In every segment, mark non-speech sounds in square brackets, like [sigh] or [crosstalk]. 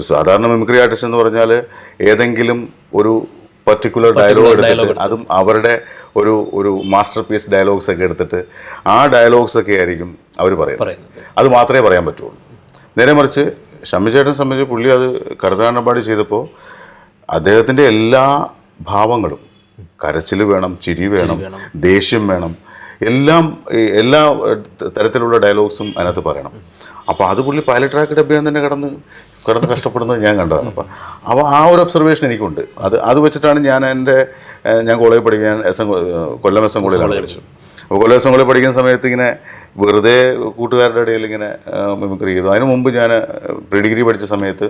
ഒരു സാധാരണ mimicry artist എന്ന് പറഞ്ഞാൽ ഏതെങ്കിലും ഒരു പർട്ടിക്കുലർ ഡയലോഗ് എടുത്തിട്ട് അതും അവരുടെ ഒരു ഒരു മാസ്റ്റർ പീസ് ഡയലോഗ്സ് ഒക്കെ എടുത്തിട്ട് ആ ഡയലോഗ്സ് ഒക്കെ ആയിരിക്കും അവർ പറയുന്നത്. അത് മാത്രമേ പറയാൻ പറ്റുള്ളൂ. നേരെ മറിച്ച് ഷമ്മിചേട്ടനെ സംബന്ധിച്ച് പുള്ളി അത് കരുതാണ്ടപാടി ചെയ്തപ്പോൾ അദ്ദേഹത്തിന്റെ എല്ലാ ഭാവങ്ങളും കരച്ചിൽ വേണം ചിരി വേണം. ദേഷ്യം വേണം എല്ലാം എല്ലാ തരത്തിലുള്ള ഡയലോഗ്സും അതിനകത്ത് പറയണം. അപ്പോൾ അത് പുള്ളി പൈലറ്റ് ട്രാക്ക് അഭ്യാസം തന്നെ കടന്ന് കിടന്ന് കഷ്ടപ്പെടുന്നത് ഞാൻ കണ്ടതാണ്. അപ്പം അപ്പോൾ ആ ഒരു ഒബ്സർവേഷൻ എനിക്കുണ്ട്. അത് അത് വെച്ചിട്ടാണ് ഞാൻ എന്റെ ഞാൻ കോളേജിൽ പഠിക്കാൻ S N Kollam S N കോളേജിലാണ് പഠിച്ചത്. അപ്പോൾ കൊല്ലം എസ് എൻ കോളേജിൽ പഠിക്കുന്ന സമയത്ത് ഇങ്ങനെ വെറുതെ കൂട്ടുകാരുടെ ഇടയിൽ ഇങ്ങനെ മിമിക്രി ചെയ്തു. അതിന് മുമ്പ് ഞാൻ പ്രീ ഡിഗ്രി പഠിച്ച സമയത്ത്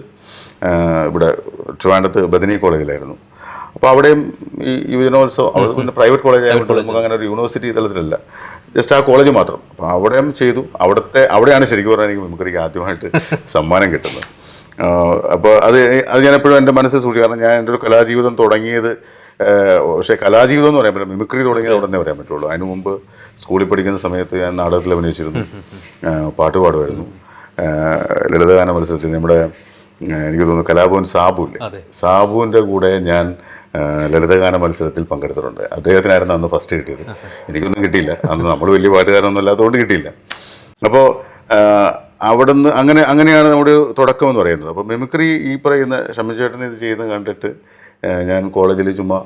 ഇവിടെ ട്രിവാൻഡത്ത് ബദനി കോളേജിലായിരുന്നു. അപ്പോൾ അവിടെയും ഈ യുവജനോത്സവം അവിടെ പിന്നെ പ്രൈവറ്റ് കോളേജ് ആയതുകൊണ്ട് നമുക്ക് അങ്ങനെ ഒരു യൂണിവേഴ്സിറ്റി തലത്തിലല്ല. ജസ്റ്റ് ആ കോളേജ് മാത്രം. അപ്പോൾ അവിടെയും ചെയ്തു. അവിടുത്തെ അവിടെയാണ് ശരിക്കും പറഞ്ഞാൽ എനിക്ക് മിമിക്രിക്ക് ആദ്യമായിട്ട് [laughs] സമ്മാനം കിട്ടുന്നത്. അപ്പോൾ അത് അത് ഞാൻ എപ്പോഴും എന്റെ മനസ്സിൽ സൂക്ഷിക്കും. കാരണം ഞാൻ എന്റെ ഒരു കലാജീവിതം തുടങ്ങിയത് പക്ഷേ കലാജീവിതം എന്ന് പറയാൻ പറ്റില്ല. മിമിക്രി തുടങ്ങിയത് അവിടെ തന്നെ പറയാൻ പറ്റുള്ളൂ. അതിനു മുമ്പ് സ്കൂളിൽ പഠിക്കുന്ന സമയത്ത് ഞാൻ നാടകത്തിൽ അഭിനയിച്ചിരുന്നു. [laughs] പാട്ട് പാടുമായിരുന്നു. ലളിതഗാന മത്സരത്തിൽ നമ്മുടെ എനിക്ക് തോന്നുന്നു കലാഭവൻ സാബു ഇല്ലേ അതെ. സാബുവിന്റെ കൂടെ ഞാൻ ലളിതഗാന മത്സരത്തിൽ പങ്കെടുത്തിട്ടുണ്ട്. അദ്ദേഹത്തിനായിരുന്നു അന്ന് ഫസ്റ്റ് കിട്ടിയത്. എനിക്കൊന്നും കിട്ടിയില്ല. അന്ന് നമ്മൾ വലിയ പാട്ടുകാരൊന്നും അല്ലാത്തതുകൊണ്ട് കിട്ടിയില്ല. അപ്പോൾ അവിടുന്ന് അങ്ങനെ അങ്ങനെയാണ് നമ്മുടെ തുടക്കം എന്ന് പറയുന്നത്. അപ്പോൾ മിമിക്രി ഈ പറയുന്ന ഷമ്മിച്ചേട്ടൻ ഇത് ചെയ്യുന്നത് കണ്ടിട്ട് ഞാൻ കോളേജിൽ ചുമ്മാ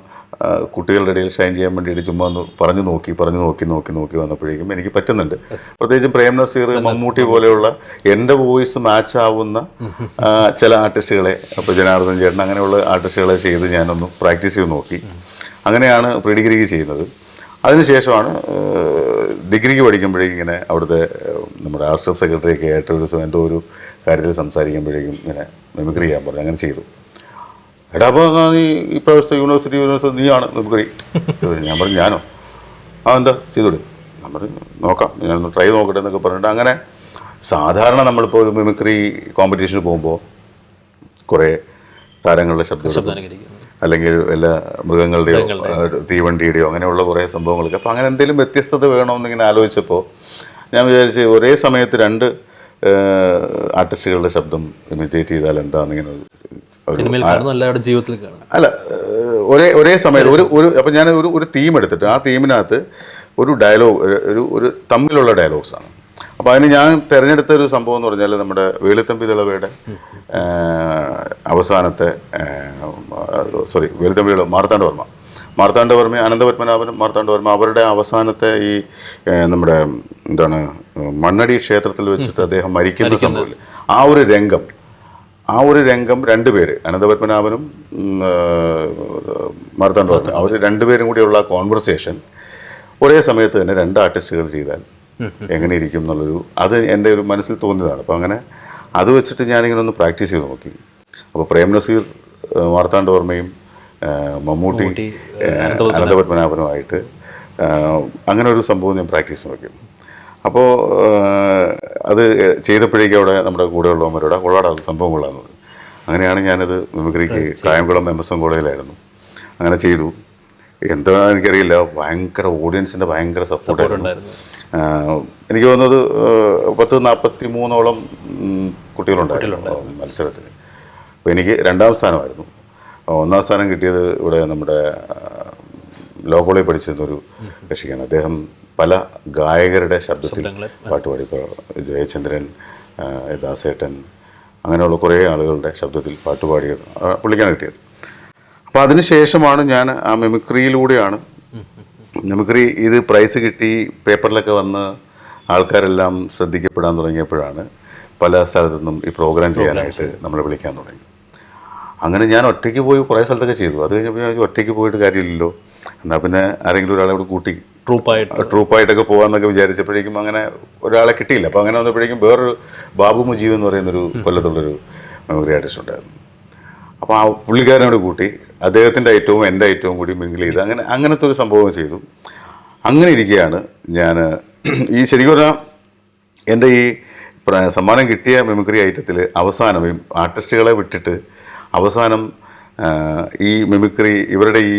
കുട്ടികളുടെ ഇടയിൽ ഷൈൻ ചെയ്യാൻ വേണ്ടിയിട്ട് ചുമ്മാ ഒന്ന് പറഞ്ഞു നോക്കി പറഞ്ഞു നോക്കി നോക്കി നോക്കി വന്നപ്പോഴേക്കും എനിക്ക് പറ്റുന്നുണ്ട്. പ്രത്യേകിച്ചും പ്രേം നസീർ മമ്മൂട്ടി പോലെയുള്ള എന്റെ വോയിസ് മാച്ച് ആവുന്ന ചില ആർട്ടിസ്റ്റുകളെ അപ്പോൾ ജനാർദ്ദൻ ചേട്ടൻ അങ്ങനെയുള്ള ആർട്ടിസ്റ്റുകളെ ചെയ്ത് ഞാനൊന്ന് പ്രാക്ടീസ് ചെയ്ത് നോക്കി. അങ്ങനെയാണ് പ്രീഡിഗ്രിക്ക് ചെയ്യുന്നത്. അതിനുശേഷമാണ് ഡിഗ്രിക്ക് പഠിക്കുമ്പോഴേക്കും ഇങ്ങനെ അവിടുത്തെ നമ്മുടെ ആസ്റ്റഫ് സെക്രട്ടറി ഒക്കെ ആയിട്ട് ഒരു എന്തോ ഒരു കാര്യത്തിൽ സംസാരിക്കുമ്പോഴേക്കും ഇങ്ങനെ മിമിക്രി ചെയ്യാൻ പറഞ്ഞു അങ്ങനെ ചെയ്തു. എടാ അപ്പോൾ നീ ഇപ്രാവശ്യത്തെ യൂണിവേഴ്സിറ്റി യൂണിവേഴ്സിറ്റി നീയാണ് മിമിക്രി ഞാൻ പറഞ്ഞു ഞാനോ? ആ എന്താ? ചെയ്തോളൂ ഞാൻ പറഞ്ഞു നോക്കാം ഞാനൊന്ന് ട്രൈ നോക്കട്ടെ എന്നൊക്കെ പറഞ്ഞിട്ട് അങ്ങനെ സാധാരണ നമ്മളിപ്പോൾ ഒരു മിമിക്രി കോമ്പറ്റീഷന് പോകുമ്പോൾ കുറേ താരങ്ങളുടെ ശബ്ദം അല്ലെങ്കിൽ വല്ല മൃഗങ്ങളുടെയോ തീവണ്ടിയുടെയോ അങ്ങനെയുള്ള കുറേ സംഭവങ്ങളൊക്കെ. അപ്പോൾ അങ്ങനെ എന്തെങ്കിലും വ്യത്യസ്തത വേണമെന്നിങ്ങനെ ആലോചിച്ചപ്പോൾ ഞാൻ വിചാരിച്ച് ഒരേ സമയത്ത് രണ്ട് ആർട്ടിസ്റ്റുകളുടെ ശബ്ദം ഇമിറ്റേറ്റ് ചെയ്താൽ എന്താണെന്നിങ്ങനെ ജീവിതത്തിൽ അല്ല ഒരേ ഒരേ സമയത്ത് ഒരു ഒരു അപ്പം ഞാൻ ഒരു ഒരു തീം എടുത്തിട്ട് ആ തീമിനകത്ത് ഒരു ഡയലോഗ് ഒരു ഒരു തമ്മിലുള്ള ഡയലോഗ്സ് ആണ്. അപ്പോൾ അതിന് ഞാൻ തിരഞ്ഞെടുത്ത ഒരു സംഭവം എന്ന് പറഞ്ഞാൽ നമ്മുടെ വേലുത്തമ്പി ദളവയുടെ ഏഹ്, അവസാനത്തെ സോറി വേലുത്തമ്പി മാർത്താണ്ഡവർമ്മ മാർത്താണ്ഡവർമ്മ അനന്തപത്മനാഭനും മാർത്താണ്ഡവർമ്മ അവരുടെ അവസാനത്തെ ഈ നമ്മുടെ എന്താണ് മണ്ണടി ക്ഷേത്രത്തിൽ വെച്ചിട്ട് അദ്ദേഹം മരിക്കുന്ന സംഭവം ആ ഒരു രംഗം ആ ഒരു രംഗം രണ്ടുപേര് അനന്തപത്മനാഭനും മാർത്താണ്ഡവർമ്മ അവർ രണ്ടുപേരും കൂടിയുള്ള കോൺവെർസേഷൻ ഒരേ സമയത്ത് തന്നെ രണ്ട് ആർട്ടിസ്റ്റുകൾ ചെയ്താൽ എങ്ങനെ ഇരിക്കും എന്നുള്ളൊരു അത് എന്റെ ഒരു മനസ്സിൽ തോന്നിയതാണ്. അപ്പോൾ അങ്ങനെ അത് വെച്ചിട്ട് ഞാനിങ്ങനെ ഒന്ന് പ്രാക്ടീസ് ചെയ്ത് നോക്കി. അപ്പോൾ പ്രേം നസീർ മാർത്താണ്ഡവർമ്മയും മമ്മൂട്ടി അനന്തപത്മനാഭനുമായിട്ട് അങ്ങനെ ഒരു സംഭവം ഞാൻ പ്രാക്ടീസ് നോക്കും. അപ്പോൾ അത് ചെയ്തപ്പോഴേക്കും അവിടെ നമ്മുടെ കൂടെയുള്ളവന്മാരോട് കൊള്ളാടാ അത് സംഭവം കൊള്ളാമെന്നത് അങ്ങനെയാണ് ഞാനത് മിമിക്രിക്ക് കായംകുളം എം എസ് എം കോളേജിലായിരുന്നു. അങ്ങനെ ചെയ്തു. എന്താ എനിക്കറിയില്ല ഭയങ്കര ഓഡിയൻസിന്റെ ഭയങ്കര സപ്പോർട്ടായിരുന്നു എനിക്ക് തോന്നുന്നത് പത്ത് നാൽപ്പത്തി മൂന്നോളം കുട്ടികളുണ്ടായിരുന്നു മത്സരത്തിന് അപ്പോൾ എനിക്ക് രണ്ടാം സ്ഥാനമായിരുന്നു. ഒന്നാം സ്ഥാനം കിട്ടിയത് ഇവിടെ നമ്മുടെ ലോ കോളേജിൽ പഠിച്ചിരുന്ന ഒരു കക്ഷിക്കാണ് അദ്ദേഹം പല ഗായകരുടെ ശബ്ദത്തിൽ പാട്ടുപാടി പാട്ട് പാടി. ഇപ്പോൾ ജയചന്ദ്രൻ ദാസേട്ടൻ അങ്ങനെയുള്ള കുറേ ആളുകളുടെ ശബ്ദത്തിൽ പാട്ട് പാടിയത് പുള്ളിക്കാണ് കിട്ടിയത്. അപ്പോൾ അതിന് ശേഷമാണ് ഞാൻ ആ മിമിക്രിയിലൂടെയാണ് മിമിക്രി ഇത് പ്രൈസ് കിട്ടി പേപ്പറിലൊക്കെ വന്ന് ആൾക്കാരെല്ലാം ശ്രദ്ധിക്കപ്പെടാൻ തുടങ്ങിയപ്പോഴാണ് പല സ്ഥലത്തു നിന്നും ഈ പ്രോഗ്രാം ചെയ്യാനായിട്ട് നമ്മളെ വിളിക്കാൻ തുടങ്ങി. അങ്ങനെ ഞാൻ ഒറ്റയ്ക്ക് പോയി കുറേ സ്ഥലത്തൊക്കെ ചെയ്തു. അത് കഴിഞ്ഞപ്പോൾ ഞാൻ ഒറ്റയ്ക്ക് പോയിട്ട് കാര്യമില്ലല്ലോ. എന്നാൽ പിന്നെ ആരെങ്കിലും ഒരാളെ ഇവിടെ കൂട്ടി ട്രൂപ്പായിട്ട്. ട്രൂപ്പായിട്ടൊക്കെ പോകാമെന്നൊക്കെ വിചാരിച്ചപ്പോഴേക്കും അങ്ങനെ ഒരാളെ കിട്ടിയില്ല. അപ്പോൾ അങ്ങനെ വന്നപ്പോഴേക്കും വേറൊരു ബാബു മുജീവ് എന്ന് പറയുന്നൊരു കൊല്ലത്തുള്ളൊരു മെമ്മറി ആർട്ടിസ്റ്റ് ഉണ്ടായിരുന്നു. അപ്പോൾ ആ പുള്ളിക്കാരനോട് കൂട്ടി അദ്ദേഹത്തിന്റെ ഐറ്റവും എന്റെ ഐറ്റവും കൂടി മിങ്കിൾ ചെയ്ത് അങ്ങനെ അങ്ങനത്തെ ഒരു സംഭവം ചെയ്തു. അങ്ങനെ ഇരിക്കുകയാണ് ഞാൻ ഈ ശരിക്കും പറഞ്ഞാൽ എന്റെ ഈ സമ്മാനം കിട്ടിയ മെമിക്രി ഐറ്റത്തിൽ അവസാനം ഈ ആർട്ടിസ്റ്റുകളെ വിട്ടിട്ട് അവസാനം ഈ മിമിക്രി ഇവരുടെ ഈ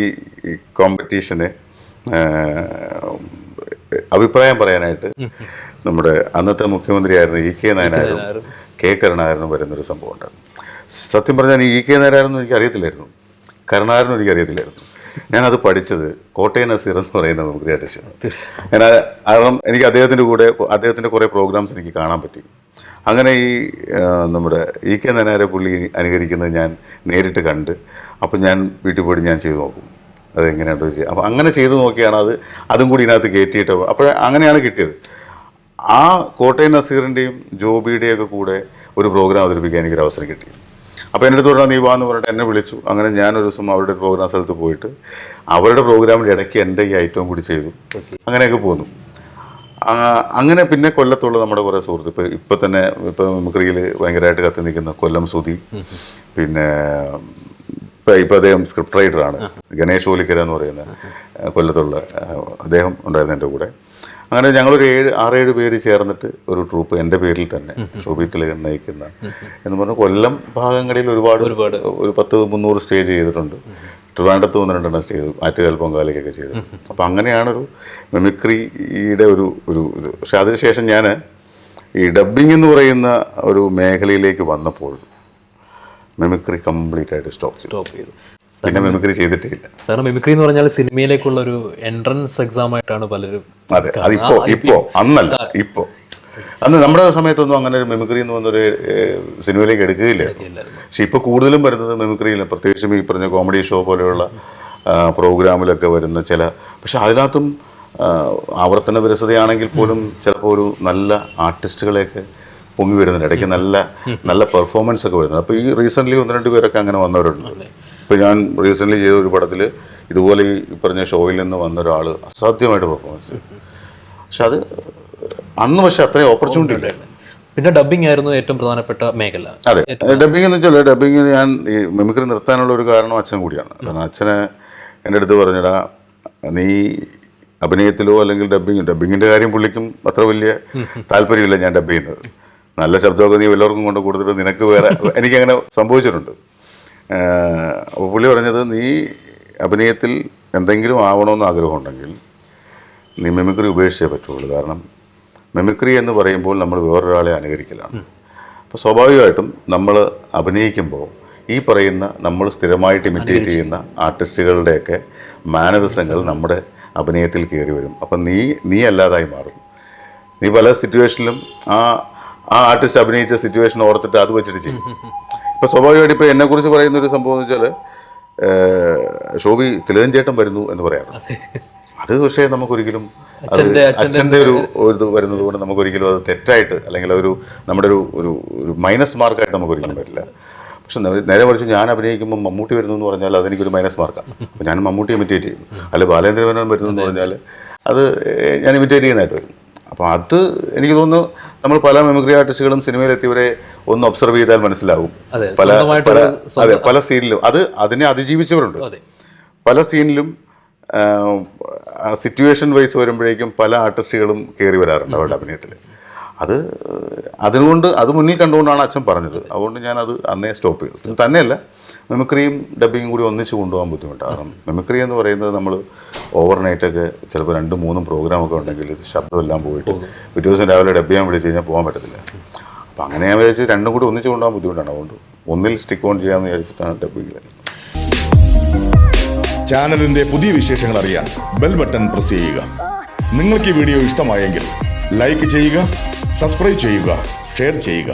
കോമ്പറ്റീഷന് അഭിപ്രായം പറയാനായിട്ട് നമ്മുടെ അന്നത്തെ മുഖ്യമന്ത്രിയായിരുന്ന ഇ കെ നായനാരും കെ കരുണാകരനും വരുന്നൊരു സംഭവം ഉണ്ടായിരുന്നു. സത്യം പറഞ്ഞാൽ ഇ കെ നായരായിരുന്നു എനിക്ക് അറിയത്തില്ലായിരുന്നു. കരുണാകരനും എനിക്ക് അറിയത്തില്ലായിരുന്നു. ഞാനത് പഠിച്ചത് കോട്ടയം നസീർ എന്ന് പറയുന്ന മിമിക്രി ആർട്ടിസ്റ്റാണ്. ഞാൻ കാരണം എനിക്ക് അദ്ദേഹത്തിന്റെ കൂടെ അദ്ദേഹത്തിന്റെ കുറേ പ്രോഗ്രാംസ് എനിക്ക് കാണാൻ പറ്റി. അങ്ങനെ ഈ നമ്മുടെ ഇ കെ നനാരെ പുള്ളി അനുകരിക്കുന്നത് ഞാൻ നേരിട്ട് കണ്ട് അപ്പം ഞാൻ വീട്ടിൽ പോയിട്ട് ഞാൻ ചെയ്തു നോക്കും. അതെങ്ങനെയാണോ ചെയ്യുക അപ്പോൾ അങ്ങനെ ചെയ്തു നോക്കിയാണ് അത് അതും കൂടി ഇതിനകത്ത് കയറ്റിയിട്ട് അപ്പോൾ അങ്ങനെയാണ് കിട്ടിയത്. ആ കോട്ടയം നസീറിന്റെയും ജോബിയുടെയും ഒക്കെ കൂടെ ഒരു പ്രോഗ്രാം അവതരിപ്പിക്കാൻ എനിക്കൊരു അവസരം കിട്ടി. അപ്പോൾ എന്റെ അടുത്ത് പറഞ്ഞാൽ നീ വാന്ന് പറഞ്ഞിട്ട് എന്നെ വിളിച്ചു. അങ്ങനെ ഞാനൊരു ദിവസം അവരുടെ പ്രോഗ്രാം സ്ഥലത്ത് പോയിട്ട് അവരുടെ പ്രോഗ്രാമിന്റെ ഇടയ്ക്ക് എന്റെ ഈ ഐറ്റവും കൂടി ചെയ്തു. അങ്ങനെയൊക്കെ പോന്നു. അങ്ങനെ പിന്നെ കൊല്ലത്തുള്ള നമ്മുടെ കുറേ സുഹൃത്ത് ഇപ്പൊ ഇപ്പം തന്നെ ഇപ്പൊ മിമിക്രിയിൽ ഭയങ്കരമായിട്ട് കത്തി നിൽക്കുന്ന കൊല്ലം സുധി പിന്നെ ഇപ്പം ഇപ്പം അദ്ദേഹം സ്ക്രിപ്റ്റ് റൈറ്ററാണ് ഗണേഷ് ഓലിക്കര എന്ന് പറയുന്ന കൊല്ലത്തുള്ള അദ്ദേഹം ഉണ്ടായിരുന്നു എന്റെ കൂടെ. അങ്ങനെ ഞങ്ങളൊരു ഏഴ് ആറേഴ് പേര് ചേർന്നിട്ട് ഒരു ട്രൂപ്പ് എന്റെ പേരിൽ തന്നെ ഷോഭിത്തിൽ നയിക്കുന്ന എന്ന് പറഞ്ഞാൽ കൊല്ലം ഭാഗങ്ങളിൽ ഒരുപാട് ഒരുപാട്. ഒരു പത്ത് മുന്നൂറ് സ്റ്റേജ് ചെയ്തിട്ടുണ്ട്. ട്രിവാൻഡത്ത് ഒന്ന് രണ്ടെണ്ണം ചെയ്തു ആറ്റുകാൽ പൊങ്കാലയ്ക്കൊക്കെ ചെയ്തു അപ്പം അങ്ങനെയാണൊരു മിമിക്രിയുടെ ഒരു ഒരു ഇത്. പക്ഷെ അതിനുശേഷം ഞാൻ ഈ ഡബ്ബിംഗ് എന്ന് പറയുന്ന ഒരു മേഖലയിലേക്ക് വന്നപ്പോൾ മിമിക്രി കംപ്ലീറ്റ് ആയിട്ട് സ്റ്റോപ്പ് സ്റ്റോപ്പ് ചെയ്തു. പിന്നെ മിമിക്രി ചെയ്തിട്ടില്ല സാർ മിമിക്രി എന്ന് പറഞ്ഞാൽ സിനിമയിലേക്കുള്ള ഒരു എൻട്രൻസ് എക്സാം ആയിട്ടാണ് പലരും അതെ അതിപ്പോ ഇപ്പോ അന്നല്ല ഇപ്പോ. അന്ന് നമ്മുടെ സമയത്തൊന്നും അങ്ങനെ ഒരു മെമിക്രി എന്ന് പറഞ്ഞൊരു സിനിമയിലേക്ക് എടുക്കുകയില്ല. പക്ഷെ ഇപ്പോൾ കൂടുതലും വരുന്നത് മെമിക്രിയില്ല പ്രത്യേകിച്ചും ഈ പറഞ്ഞ കോമഡി ഷോ പോലെയുള്ള പ്രോഗ്രാമിലൊക്കെ വരുന്ന ചില പക്ഷെ അതിനകത്തും ആവർത്തന വിരസതയാണെങ്കിൽ പോലും ചിലപ്പോൾ ഒരു നല്ല ആർട്ടിസ്റ്റുകളെയൊക്കെ പൊങ്ങി വരുന്നുണ്ട്. ഇടയ്ക്ക് നല്ല നല്ല പെർഫോമൻസ് ഒക്കെ വരുന്നത് അപ്പോൾ ഈ റീസെന്റ്ലി ഒന്ന് രണ്ട് പേരൊക്കെ അങ്ങനെ വന്നവരുണ്ട്. ഇപ്പോൾ ഞാൻ റീസെന്റ്ലി ചെയ്ത ഒരു പടത്തിൽ ഇതുപോലെ ഈ പറഞ്ഞ ഷോയിൽ നിന്ന് വന്ന ഒരാൾ അസാധ്യമായിട്ട് പെർഫോമൻസ് പക്ഷെ അത് അന്ന് പക്ഷെ അത്രയും ഓപ്പർച്യൂണിറ്റി ഉണ്ടായിരുന്നു പിന്നെ ഡബിംഗ് ആയിരുന്നു ഏറ്റവും പ്രധാനപ്പെട്ട മേഖല. അതെ. ഡബിങ് എന്ന് വെച്ചാൽ ഡബിങ് ഞാൻ ഈ മിമിക്രി നിർത്താനുള്ള ഒരു കാരണം അച്ഛൻ കൂടിയാണ്. കാരണം അച്ഛനെ എന്റെ അടുത്ത് പറഞ്ഞടാ നീ അഭിനയത്തിലോ അല്ലെങ്കിൽ ഡബിങ് ഡബിങ്ങിന്റെ കാര്യം പുള്ളിക്കും അത്ര വലിയ താല്പര്യമില്ല ഞാൻ ഡബ് ചെയ്യുന്നത്. നല്ല ശബ്ദമൊക്കെ നീ എല്ലാവർക്കും കൊണ്ട് കൊടുത്തിട്ട് നിനക്ക് വേറെ [laughs] എനിക്കങ്ങനെ സംഭവിച്ചിട്ടുണ്ട്. അപ്പോൾ പുള്ളി പറഞ്ഞത് നീ അഭിനയത്തിൽ എന്തെങ്കിലും ആവണമെന്ന് ആഗ്രഹമുണ്ടെങ്കിൽ നീ മിമിക്രി ഉപേക്ഷിച്ചേ പറ്റുള്ളൂ. കാരണം മിമിക്രി എന്ന് പറയുമ്പോൾ നമ്മൾ വേറൊരാളെ അനുകരിക്കലാണ്. അപ്പോൾ സ്വാഭാവികമായിട്ടും നമ്മൾ അഭിനയിക്കുമ്പോൾ ഈ പറയുന്ന നമ്മൾ സ്ഥിരമായിട്ട് ഇമിറ്റേറ്റ് ചെയ്യുന്ന ആർട്ടിസ്റ്റുകളുടെയൊക്കെ മാനദസങ്ങൾ നമ്മുടെ അഭിനയത്തിൽ കയറി വരും. അപ്പം നീ നീ അല്ലാതായി മാറും. നീ പല സിറ്റുവേഷനിലും ആ ആ ആർട്ടിസ്റ്റ് അഭിനയിച്ച സിറ്റുവേഷൻ ഓർത്തിട്ട് അത് വെച്ചിട്ട് ചെയ്യും. [laughs] ഇപ്പം സ്വാഭാവികമായിട്ട് ഇപ്പൊ എന്നെ കുറിച്ച് പറയുന്ന ഒരു സംഭവം എന്ന് വെച്ചാൽ ഷോബി തിലകൻ ചേട്ടൻ വരുന്നു എന്ന് പറയാറ് അത് പക്ഷേ നമുക്കൊരിക്കലും അച്ഛന്റെ- അച്ഛന്റെ ഒരു ഇത് വരുന്നത് കൊണ്ട് നമുക്ക് ഒരിക്കലും അത് തെറ്റായിട്ട് അല്ലെങ്കിൽ ഒരു നമ്മുടെ ഒരു ഒരു ഒരു മൈനസ് മാർക്കായിട്ട് നമുക്കൊരിക്കലും വരില്ല. പക്ഷെ നേ- നേരെ മറിച്ച് ഞാൻ അഭിനയിക്കുമ്പോൾ മമ്മൂട്ടി വരുന്നു എന്ന് പറഞ്ഞാൽ അതെനിക്കൊരു മൈനസ് മാർക്കാണ് അപ്പോൾ ഞാൻ മമ്മൂട്ടി ഇമിറ്റേറ്റ് ചെയ്യും. അല്ല ബാലേന്ദ്രമേനോൻ വരുന്നു എന്ന് പറഞ്ഞാൽ അത് ഞാൻ ഇമിറ്റേറ്റ് ചെയ്യുന്നതായിട്ട് വരും. അപ്പോൾ അത് എനിക്ക് തോന്നുന്നു നമ്മൾ പല മെമിക്രി ആർട്ടിസ്റ്റുകളും സിനിമയിലെത്തിയവരെ ഒന്ന് ഒബ്സർവ് ചെയ്താൽ മനസ്സിലാവും. പല പല അതെ പല സീനിലും അത് അതിനെ അതിജീവിച്ചവരുണ്ട്. അതെ. പല സീനിലും സിറ്റുവേഷൻ വൈസ് വരുമ്പോഴേക്കും പല ആർട്ടിസ്റ്റുകളും കയറി വരാറുണ്ട് അവരുടെ അഭിനയത്തിൽ. അത് അതുകൊണ്ട് അത് മുന്നിൽ കണ്ടുകൊണ്ടാണ് അച്ഛൻ പറഞ്ഞത്. അതുകൊണ്ട് ഞാൻ അത് അന്നേ സ്റ്റോപ്പ് ചെയ്തു. തന്നെയല്ല മെമിക്രിയും ഡബിങ്ങും കൂടി ഒന്നിച്ച് കൊണ്ടുപോകാൻ ബുദ്ധിമുട്ടാണ്. കാരണം മെമിക്രി എന്ന് പറയുന്നത് നമ്മൾ ഓവർ നൈറ്റൊക്കെ ചിലപ്പോൾ രണ്ടും മൂന്നും പ്രോഗ്രാമൊക്കെ ഉണ്ടെങ്കിൽ ശബ്ദമെല്ലാം പോയിട്ട് പിറ്റേ ദിവസം രാവിലെ ഡബ് ചെയ്യാൻ വിളിച്ച് കഴിഞ്ഞാൽ പോകാൻ പറ്റത്തില്ല. അപ്പം അങ്ങനെ ഞാൻ വിചാരിച്ച് രണ്ടും കൂടി ഒന്നിച്ച് കൊണ്ടുപോകാൻ ബുദ്ധിമുട്ടാണ്. അതുകൊണ്ട് ഒന്നിൽ സ്റ്റിക്ക് ഓൺ ചെയ്യാമെന്ന് വിചാരിച്ചിട്ടാണ് ഡബിങ്ങിൽ ചാനലിന്റെ പുതിയ വിശേഷങ്ങൾ അറിയാൻ ബെൽ ബട്ടൺ പ്രസ് ചെയ്യുക. നിങ്ങൾക്ക് ഈ വീഡിയോ ഇഷ്ടമായെങ്കിൽ ലൈക്ക് ചെയ്യുക സബ്സ്ക്രൈബ് ചെയ്യുക ഷെയർ ചെയ്യുക.